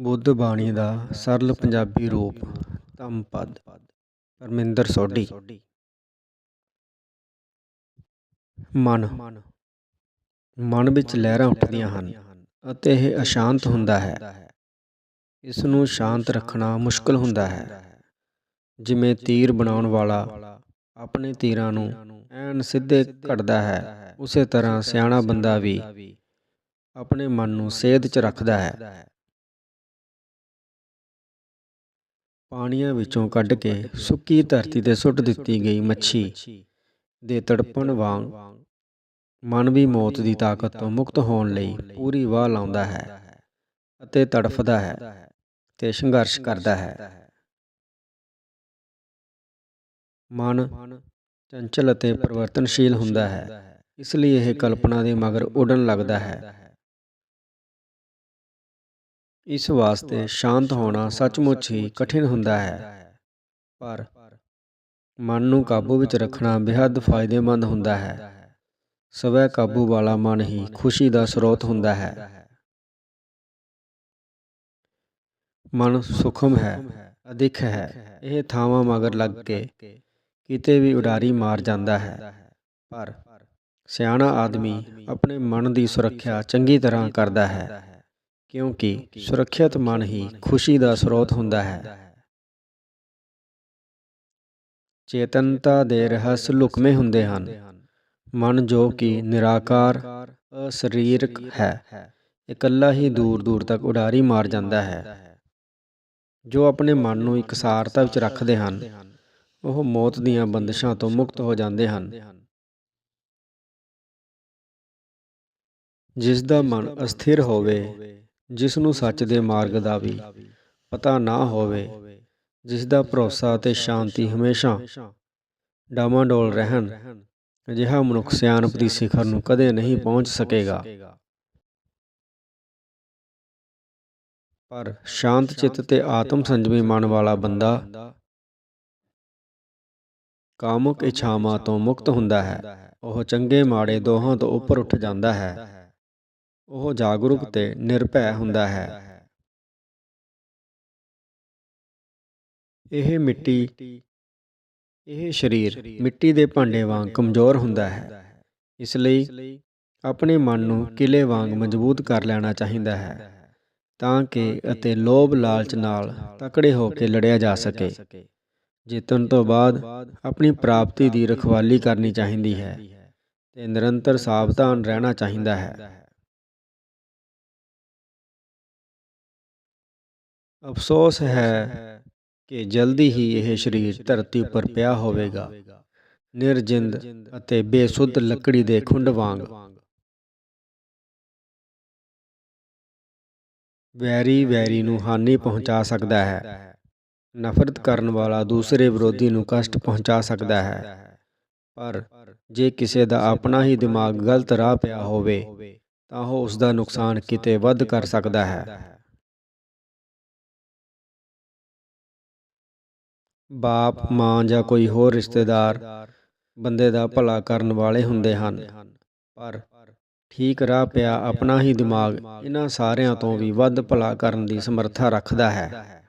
ਬੁੱਧ ਬਾਣੀ ਦਾ ਸਰਲ ਪੰਜਾਬੀ ਰੂਪ, ਧੰਮਪਦ। ਪਰਮਿੰਦਰ ਸੋਢੀ। ਮਨ। ਮਨ ਵਿੱਚ ਲਹਿਰਾਂ ਉੱਠਦੀਆਂ ਹਨ ਅਤੇ ਇਹ ਅਸ਼ਾਂਤ ਹੁੰਦਾ ਹੈ। ਇਸ ਨੂੰ ਸ਼ਾਂਤ ਰੱਖਣਾ ਮੁਸ਼ਕਲ ਹੁੰਦਾ ਹੈ। ਜਿਵੇਂ ਤੀਰ ਬਣਾਉਣ ਵਾਲਾ ਆਪਣੇ ਤੀਰਾਂ ਨੂੰ ਐਨ ਸਿੱਧੇ ਘੜਦਾ ਹੈ, ਉਸੇ ਤਰ੍ਹਾਂ ਸਿਆਣਾ ਬੰਦਾ ਵੀ ਆਪਣੇ ਮਨ ਨੂੰ ਸੇਧ 'ਚ ਰੱਖਦਾ ਹੈ। ਪਾਣੀਆਂ ਵਿੱਚੋਂ ਕੱਢ ਕੇ ਸੁੱਕੀ ਧਰਤੀ ਤੇ ਸੁੱਟ ਦਿੱਤੀ ਗਈ ਮੱਛੀ ਦੇ ਤੜਪਣ ਵਾਂਗ ਮਨ ਵੀ ਮੌਤ ਦੀ ਤਾਕਤ ਤੋਂ ਮੁਕਤ ਹੋਣ ਲਈ ਪੂਰੀ ਵਾਹ ਲਾਉਂਦਾ ਹੈ ਅਤੇ ਤੜਫਦਾ ਹੈ ਤੇ ਸੰਘਰਸ਼ ਕਰਦਾ ਹੈ। ਮਨ ਚੰਚਲ ਅਤੇ ਪਰਿਵਰਤਨਸ਼ੀਲ ਹੁੰਦਾ ਹੈ, ਇਸ ਲਈ ਇਹ ਕਲਪਨਾ ਦੇ ਮਗਰ ਉੱਡਣ ਲੱਗਦਾ ਹੈ। ਇਸ ਵਾਸਤੇ ਸ਼ਾਂਤ ਹੋਣਾ ਸੱਚਮੁੱਚ ਹੀ ਕਠਿਨ ਹੁੰਦਾ ਹੈ। ਪਰ ਮਨ ਨੂੰ ਕਾਬੂ ਵਿੱਚ ਰੱਖਣਾ ਬੇहद ਫਾਇਦੇਮੰਦ ਹੁੰਦਾ ਹੈ। ਸਵੈ ਕਾਬੂ ਵਾਲਾ ਮਨ ਹੀ ਖੁਸ਼ੀ ਦਾ ਸਰੋਤ ਹੁੰਦਾ ਹੈ। ਮਨ ਸੁਖਮ ਹੈ ਅਧਿਕ ਹੈ ਇਹ ਥਾਵਾਂ ਮਗਰ ਲੱਗ ਕੇ ਕਿਤੇ ਵੀ ਉਡਾਰੀ ਮਾਰ ਜਾਂਦਾ ਹੈ। ਪਰ ਸਿਆਣਾ ਆਦਮੀ ਆਪਣੇ ਮਨ ਦੀ ਸੁਰੱਖਿਆ ਚੰਗੀ ਤਰ੍ਹਾਂ ਕਰਦਾ ਹੈ। ਕਿਉਂਕਿ ਸੁਰੱਖਿਅਤ ਮਨ ਹੀ ਖੁਸ਼ੀ ਦਾ ਸਰੋਤ ਹੁੰਦਾ ਹੈ। ਚੇਤਨਤਾ ਦੇ ਰਹੱਸ ਲੁਕਵੇਂ ਹੁੰਦੇ ਹਨ। ਮਨ ਜੋ ਕਿ ਨਿਰਾਕਾਰ ਅਸਰੀਰਕ ਹੈ ਇਕੱਲਾ ਹੀ ਦੂਰ ਦੂਰ ਤੱਕ ਉਡਾਰੀ ਮਾਰ ਜਾਂਦਾ ਹੈ। ਜੋ ਆਪਣੇ ਮਨ ਨੂੰ ਇਕਸਾਰਤਾ ਵਿੱਚ ਰੱਖਦੇ ਹਨ ਉਹ ਮੌਤ ਦੀਆਂ ਬੰਦਸ਼ਾਂ ਤੋਂ ਮੁਕਤ ਹੋ ਜਾਂਦੇ ਹਨ। ਜਿਸ ਦਾ ਮਨ ਅਸਥਿਰ ਹੋਵੇ ਜਿਸ ਨੂੰ ਸੱਚ ਦੇ ਮਾਰਗ ਦਾ ਵੀ ਪਤਾ ਨਾ ਹੋਵੇ ਜਿਸ ਦਾ ਭਰੋਸਾ ਅਤੇ ਸ਼ਾਂਤੀ ਹਮੇਸ਼ਾ ਡਾਮਾਡੋਲ ਰਹਿਣ, ਅਜਿਹਾ ਮਨੁੱਖ ਸਿਆਣਪ ਦੀ ਸਿਖਰ ਨੂੰ ਕਦੇ ਨਹੀਂ ਪਹੁੰਚ ਸਕੇਗਾ। ਪਰ ਸ਼ਾਂਤ ਚਿੱਤ ਤੇ ਆਤਮ ਸੰਜਮੀ ਮਨ ਵਾਲਾ ਬੰਦਾ ਕਾਮੁਕ ਇਛਾਵਾਂ ਤੋਂ ਮੁਕਤ ਹੁੰਦਾ ਹੈ। ਉਹ ਚੰਗੇ ਮਾੜੇ ਦੋਹਾਂ ਤੋਂ ਉੱਪਰ ਉੱਠ ਜਾਂਦਾ ਹੈ। ਉਹ ਜਾਗਰੂਕ ਤੇ ਨਿਰਭੈ ਹੁੰਦਾ ਹੈ। ਇਹ ਮਿੱਟੀ ਇਹ ਸਰੀਰ ਮਿੱਟੀ ਦੇ ਭਾਂਡੇ ਵਾਂਗ ਕਮਜ਼ੋਰ ਹੁੰਦਾ ਹੈ। ਇਸ ਲਈ ਆਪਣੇ ਮਨ ਨੂੰ ਕਿਲੇ ਵਾਂਗ ਮਜ਼ਬੂਤ ਕਰ ਲੈਣਾ ਚਾਹੀਦਾ ਹੈ ਤਾਂ ਕਿ ਅਤੇ ਲੋਭ ਲਾਲਚ ਨਾਲ ਤਕੜੇ ਹੋ ਕੇ ਲੜਿਆ ਜਾ ਸਕੇ। ਜਿੱਤਣ ਤੋਂ ਬਾਅਦ ਆਪਣੀ ਪ੍ਰਾਪਤੀ ਦੀ ਰਖਵਾਲੀ ਕਰਨੀ ਚਾਹੀਦੀ ਹੈ ਤੇ ਨਿਰੰਤਰ ਸਾਵਧਾਨ ਰਹਿਣਾ ਚਾਹੀਦਾ ਹੈ। ਅਫਸੋਸ ਹੈ ਕਿ ਜਲਦੀ ਹੀ ਇਹ ਸਰੀਰ ਧਰਤੀ ਉੱਪਰ ਪਿਆ ਹੋਵੇਗਾ। ਨਿਰਜਿੰਦ ਅਤੇ ਬੇਸੁੱਧ ਲੱਕੜੀ ਦੇ ਖੁੰਡ ਵਾਂਗ ਵੈਰੀ ਵੈਰੀ ਨੂੰ ਹਾਨੀ ਪਹੁੰਚਾ ਸਕਦਾ ਹੈ। ਨਫ਼ਰਤ ਕਰਨ ਵਾਲਾ ਦੂਸਰੇ ਵਿਰੋਧੀ ਨੂੰ ਕਸ਼ਟ ਪਹੁੰਚਾ ਸਕਦਾ ਹੈ। ਪਰ ਜੇ ਕਿਸੇ ਦਾ ਆਪਣਾ ਹੀ ਦਿਮਾਗ ਗਲਤ ਰਾਹ ਪਿਆ ਹੋਵੇ ਤਾਂ ਉਹ ਉਸ ਦਾ ਨੁਕਸਾਨ ਕਿਤੇ ਵੱਧ ਕਰ ਸਕਦਾ ਹੈ। ਬਾਪ, ਮਾਂ ਜਾਂ ਕੋਈ ਹੋਰ ਰਿਸ਼ਤੇਦਾਰ ਬੰਦੇ ਦਾ ਭਲਾ ਕਰਨ ਵਾਲੇ ਹੁੰਦੇ ਹਨ। ਪਰ ਠੀਕ ਰਾਹ ਪਿਆ ਆਪਣਾ ਹੀ ਦਿਮਾਗ ਇਹਨਾਂ ਸਾਰਿਆਂ ਤੋਂ ਵੀ ਵੱਧ ਭਲਾ ਕਰਨ ਦੀ ਸਮਰੱਥਾ ਰੱਖਦਾ ਹੈ।